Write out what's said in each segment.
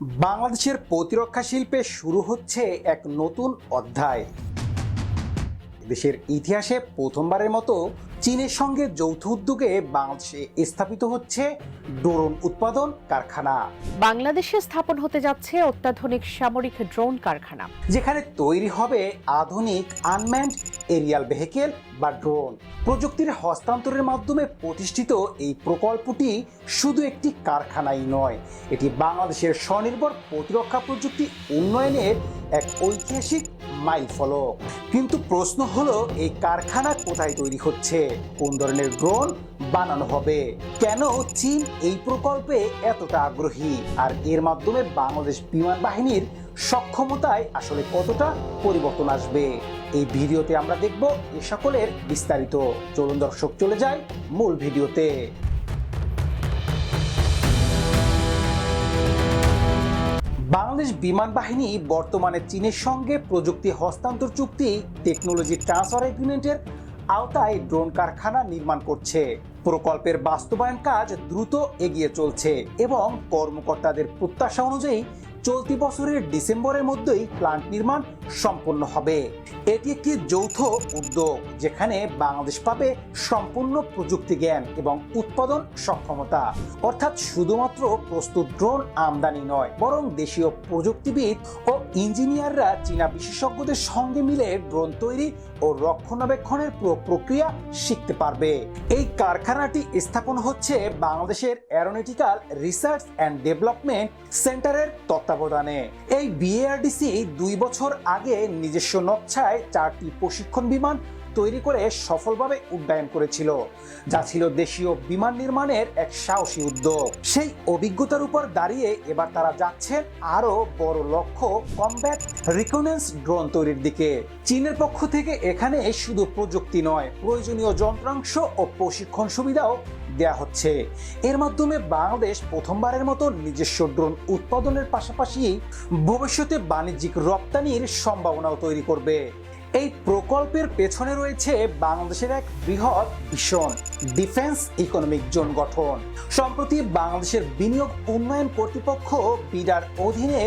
বাংলাদেশের প্রতিরক্ষা শিল্পে শুরু হচ্ছে এক নতুন অধ্যায়। দেশের ইতিহাসে প্রথমবারের মতো চীনের সঙ্গে যৌথ উদ্যোগে বাংলাদেশে স্থাপিত হচ্ছে ড্রোন উৎপাদন কারখানা। বাংলাদেশে স্থাপন হতে যাচ্ছে অত্যাধুনিক সামরিক ড্রোন কারখানা। যেখানে তৈরি হবে আধুনিক আনম্যান্ড এরিয়াল ভেহিকেল বা ড্রোন। প্রযুক্তির হস্তান্তরের মাধ্যমে প্রতিষ্ঠিত এই প্রকল্পটি শুধু একটি কারখানাই নয় এটি বাংলাদেশের স্বনির্ভর প্রতিরক্ষা প্রযুক্তি উন্নয়নের এক ঐতিহাসিক মাইল ফলক। কিন্তু প্রশ্ন হলো, এই কারখানা কোথায় তৈরি হচ্ছে? কোন ধরনের ড্রোন বানানো হবে? কেন চীন এই প্রকল্পে এতটা আগ্রহী? আর এর মাধ্যমে বাংলাদেশ বিমান বাহিনীর সক্ষমতায় আসলে কতটা পরিবর্তন আসবে? এই ভিডিওতে আমরা দেখব এ সকলের বিস্তারিত। চলুন দর্শক, চলে যায় মূল ভিডিওতে। বাংলাদেশ বিমান বাহিনী বর্তমানে চীনের সঙ্গে প্রযুক্তি হস্তান্তর চুক্তি টেকনোলজি ট্রান্সফার এগ্রিমেন্টের আওতায় ড্রোন কারখানা নির্মাণ করছে। প্রকল্পের বাস্তবায়ন কাজ দ্রুত এগিয়ে চলছে এবং কর্মকর্তাদের প্রত্যাশা অনুযায়ী চলতি বছরের ডিসেম্বরের মধ্যেই প্লান্ট নির্মাণ সম্পন্ন হবে। এটি একটি যৌথ উদ্যোগ, যেখানে বাংলাদেশ পাবে সম্পূর্ণ প্রযুক্তি জ্ঞান এবং উৎপাদন সক্ষমতা। অর্থাৎ শুধুমাত্র প্রস্তুত ড্রোন আমদানি নয়, বরং দেশীয় প্রযুক্তিবিদ ও ইঞ্জিনিয়াররা চীনা বিশেষজ্ঞদের সঙ্গে মিলে ড্রোন তৈরি ও রক্ষণাবেক্ষণের পুরো প্রক্রিয়া শিখতে পারবে। এই কারখানাটি স্থাপন হচ্ছে বাংলাদেশের অ্যারোনটিক্যাল রিসার্চ অ্যান্ড ডেভেলপমেন্ট সেন্টারের তত্ত্বাবধানে। এই বিএআরডিসি দুই বছর আগে নিজস্ব নকশায় চারটি প্রশিক্ষণ বিমান তৈরি করে সফলভাবে উড্ডয়ন করেছিল, যা ছিল দেশীয় বিমান নির্মাণের এক সাহসী উদ্যোগ। সেই অভিজ্ঞতার উপর দাঁড়িয়ে এবার তারা যাচ্ছেন আরও বড় লক্ষ্য কমব্যাট রিকনেন্স ড্রোন তৈরির দিকে। চীনের পক্ষ থেকে এখানে শুধু প্রযুক্তি নয়, প্রয়োজনীয় যন্ত্রাংশ ও প্রশিক্ষণ সুবিধাও দেয়া হচ্ছে। এর মাধ্যমে বাংলাদেশ প্রথমবারের মতো নিজস্ব ড্রোন উৎপাদনের পাশাপাশি ভবিষ্যতে বাণিজ্যিক রপ্তানির সম্ভাবনাও তৈরি করবে। এই প্রকল্পের পেছনে রয়েছে বাংলাদেশের এক বৃহৎ, ভীষণ ডিফেন্স ইকোনমিক জোন গঠন। সম্প্রতি বাংলাদেশের বিনিয়োগ উন্নয়ন কর্তৃপক্ষ বিডার অধীনে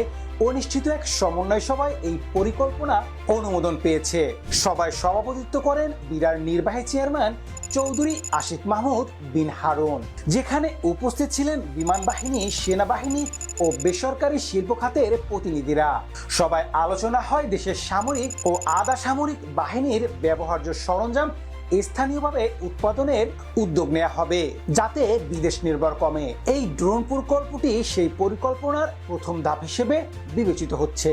অনুষ্ঠিত এক সমন্বয় সভায় এই পরিকল্পনা অনুমোদন পেয়েছে। সভায় সভাপতিত্ব করেন বিডার নির্বাহী চেয়ারম্যান চৌধুরী আশিক মাহমুদ বিন হারুন। যেখানে উপস্থিত ছিলেন বিমান বাহিনী, সেনাবাহিনী ও বেসরকারি শিল্প খাতের প্রতিনিধিরা। সবাই আলোচনা হয় দেশের সামরিক ও আধা সামরিক বাহিনীর ব্যবহার্য সরঞ্জাম স্থানীয়ভাবে উৎপাদনের উদ্যোগ নেওয়া হবে যাতে বিদেশ নির্ভর কমে। এই ড্রোন প্রকল্পটি সেই পরিকল্পনার প্রথম ধাপ হিসেবে বিবেচিত হচ্ছে।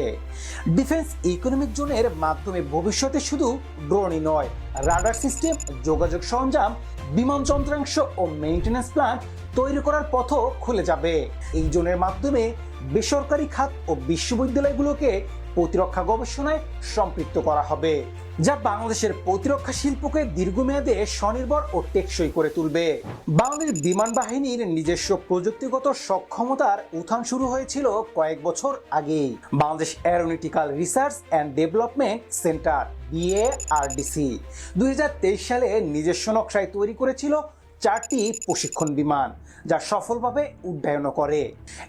ডিফেন্স ইকোনমিক জোনের মাধ্যমে ভবিষ্যতে শুধু ড্রোনই নয়, রাডার সিস্টেম, যোগাযোগ সরঞ্জাম, বিমান যন্ত্রাংশ ও মেইনটেন্যান্স প্ল্যান্ট তৈরি করার পথও খুলে যাবে। এই জোনের মাধ্যমে বেসরকারি খাত ও বিশ্ববিদ্যালয়গুলোকে প্রতিরক্ষা গবেষণায় সম্পৃক্ত করা হবে, যা বাংলাদেশের প্রতিরক্ষা শিল্পকে দীর্ঘমেয়াদে স্বনির্ভর ও টেকসই করে তুলবে। বাংলাদেশ বিমান বাহিনীর নিজস্ব প্রযুক্তিগত সক্ষমতার উত্থান শুরু হয়েছিল কয়েক বছর আগেই। Bangladesh aeronautical research and development centre BARDC দুই সালে নিজস্ব নকশায় তৈরি করেছিল চারটি প্রশিক্ষণ বিমান যা সফলভাবে উড্ডয়ন করে।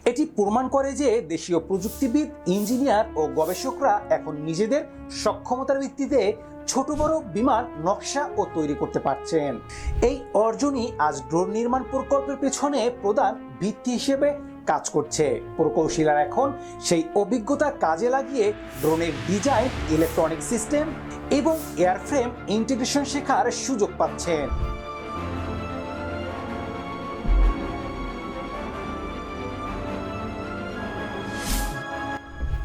এটি প্রমাণ করে যে দেশীয় প্রযুক্তিবিদ, ইঞ্জিনিয়ার ও গবেষকরা এখন নিজেদের সক্ষমতার ভিত্তিতে ছোট বড় বিমান নকশা ও তৈরি করতে পারছেন। এই অর্জনই আজ ড্রোন নির্মাণ প্রকল্পের পেছনে প্রধান ভিত্তি হিসেবে কাজ করছে। প্রকৌশলীরা এখন সেই অভিজ্ঞতা কাজে লাগিয়ে ড্রোনের ডিজাইন, ইলেকট্রনিক সিস্টেম এবং এয়ারফ্রেম ইন্টিগ্রেশন শেখার সুযোগ পাচ্ছেন।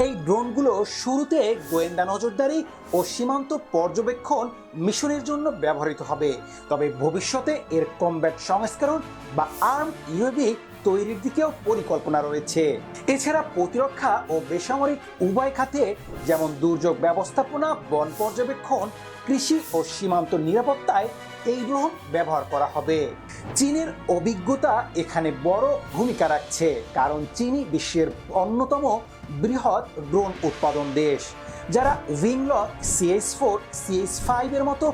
এই ড্রোনগুলো শুরুতে গোয়েন্দা নজরদারি ও সীমান্ত পর্যবেক্ষণ মিশনের জন্য ব্যবহৃত হবে। তবে ভবিষ্যতে এর কমব্যাট সংস্করণ বা আর্ম ইউএভি তৈরির দিকেও পরিকল্পনা রয়েছে। এছাড়া প্রতিরক্ষা ও বেসামরিক উভয় খাতে যেমন দুর্যোগ ব্যবস্থাপনা, বন পর্যবেক্ষণ, কৃষি ও সীমান্ত নিরাপত্তায় এই ড্রোন ব্যবহার করা হবে। চীনের অভিজ্ঞতা এখানে বড় ভূমিকা রাখছে, কারণ চীনই বিশ্বের অন্যতম বৃহৎ ড্রোন উৎপাদন দেশ। যারা উইংলক সিএস ফোর সিএস ফাইভের মতো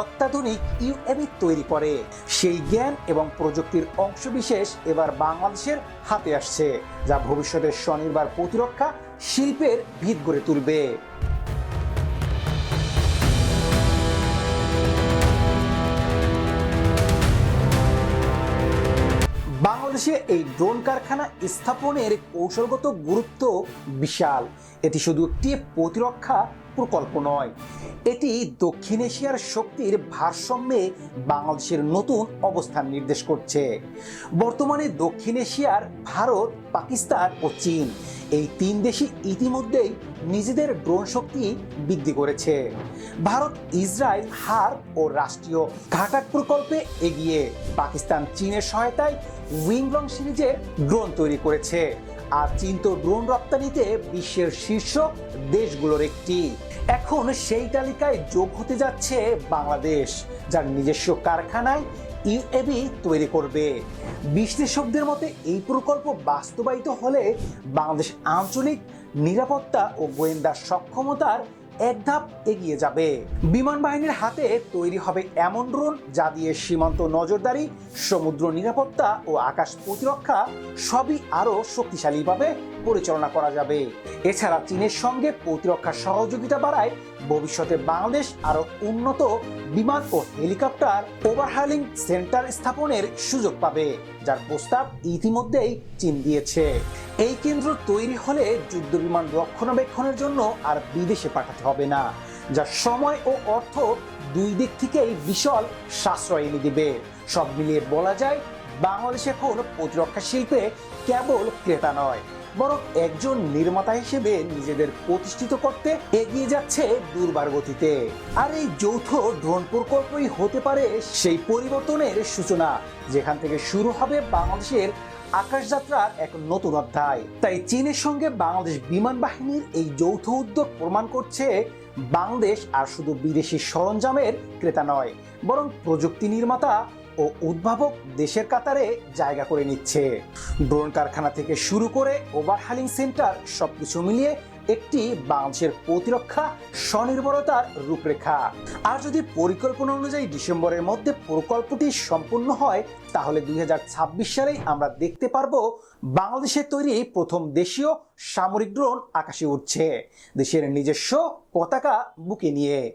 অত্যাধুনিক ইউএভি তৈরি করে। সেই জ্ঞান এবং প্রযুক্তির অংশবিশেষ এবার বাংলাদেশের হাতে আসছে, যা ভবিষ্যতের স্বনির্ভর প্রতিরক্ষা শিল্পের ভিত গড়ে তুলবে। বাংলাদেশে এই ড্রোন কারখানা স্থাপনের কৌশলগত গুরুত্ব বিশাল। এটি শুধু একটি প্রতিরক্ষা প্রকল্প নয়, এটি দক্ষিণ এশিয়ার শক্তির ভারসাম্যে বাংলাদেশের নতুন অবস্থান নির্দেশ করছে। বর্তমানে দক্ষিণ এশিয়ার ভারত, পাকিস্তান ও চীন এই তিন দেশই ইতিমধ্যেই নিজেদের ড্রোন শক্তি বৃদ্ধি করেছে। ভারত, ইসরায়েল, হার ও রাষ্ট্রীয় ঘাটাক প্রকল্পে এগিয়ে পাকিস্তান চীনের সহায়তায় উইংলং সিরিজের ড্রোন তৈরি করেছে। আর চীন তো ড্রোন রপ্তানিতে বিশ্বের শীর্ষ দেশগুলোর একটি। এখন সেই তালিকায় যোগ হতে যাচ্ছে বাংলাদেশ, যার নিজস্ব কারখানায় ইউএবি তৈরি করবে। বিশ্লেষকদের মতে, এই প্রকল্প বাস্তবায়িত হলে বাংলাদেশ আঞ্চলিক নিরাপত্তা ও গোয়েন্দা সক্ষমতার এক ধাপ এগিয়ে যাবে। বিমান বাহিনীর হাতে তৈরি হবে এমন ড্রোন যা দিয়ে সীমান্ত নজরদারি, সমুদ্র নিরাপত্তা ও আকাশ প্রতিরক্ষা সবই আরও শক্তিশালীভাবে পরিচালনা করা যাবে। এছাড়া চীনের সঙ্গে প্রতিরক্ষা সহযোগিতা বাড়ায় ভবিষ্যতে বাংলাদেশ আরও উন্নত বিমান ও হেলিকপ্টার ওভারহালিং সেন্টার স্থাপনের সুযোগ পাবে, যার প্রস্তাব ইতিমধ্যেই চীন দিয়েছে। এই কেন্দ্র তৈরি হলে যুদ্ধ বিমান রক্ষণাবেক্ষণের জন্য আর বিদেশে পাঠাতে হবে না, যা সময় ও অর্থ দুই দিক থেকেই বিশাল সাশ্রয় এনে দিবে। সব মিলিয়ে বলা যায়, বাংলাদেশ এখন প্রতিরক্ষা শিল্পে কেবল ক্রেতা নয় বরং একজন নির্মাতা হিসেবে নিজেদের প্রতিষ্ঠিত করতে এগিয়ে যাচ্ছে দুর্বার গতিতে। আর এই যৌথ ড্রোন প্রকল্পই হতে পারে সেই পরিবর্তনের সূচনা, যেখান থেকে শুরু হবে বাংলাদেশের আকাশযাত্রার এক নতুন অধ্যায়। তাই চীনের সঙ্গে বাংলাদেশ বিমান বাহিনীর এই যৌথ উদ্যোগ প্রমাণ করছে, বাংলাদেশ আর শুধু বিদেশি সরঞ্জামের ক্রেতা নয়, বরং প্রযুক্তি নির্মাতা ও উদ্ভাবক দেশের কাতারে জায়গা করে নিচ্ছে। ড্রোন কারখানা থেকে শুরু করে ওভারহালিং সেন্টার সবকিছু মিলিয়ে একটি বাংলাদেশের প্রতিরক্ষা স্বনির্ভরতার রূপরেখা। আর যদি পরিকল্পনা অনুযায়ী ডিসেম্বরের মধ্যে প্রকল্পটি সম্পূর্ণ হয়, তাহলে দু হাজার ছাব্বিশ সালেই আমরা দেখতে পারব বাংলাদেশের তৈরি প্রথম দেশীয় সামরিক ড্রোন আকাশে উঠছে দেশের নিজস্ব পতাকা বুকে নিয়ে।